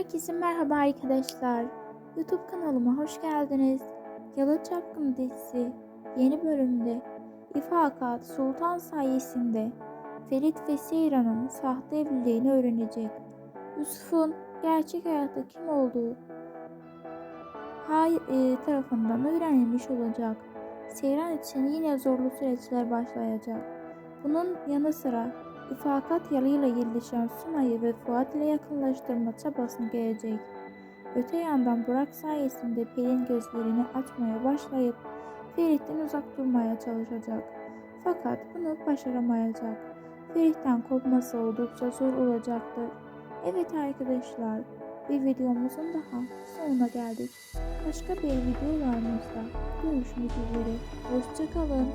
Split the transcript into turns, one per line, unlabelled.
Herkese merhaba arkadaşlar. YouTube kanalıma hoş geldiniz. Yalı Çapkın dizisi yeni bölümde İfakat Sultan sayesinde Ferit ve Seyran'ın sahte evliliğini öğrenecek. Yusuf'un gerçek hayatta kim olduğu Hay e, tarafından öğrenilmiş olacak. Seyran için yine zorlu süreçler başlayacak. Bunun yanı sıra İfakat yalıyla yerleşen Sunay'ı ve Fuat ile yakınlaştırma çabasını gelecek. Öte yandan Burak sayesinde Pelin gözlerini açmaya başlayıp Ferit'ten uzak durmaya çalışacak. Fakat bunu başaramayacak. Ferit'ten kopması oldukça zor olacaktır. Evet arkadaşlar, bir videomuzun daha sonuna geldik. Başka bir videolarımızda görüşmek üzere. Hoşçakalın.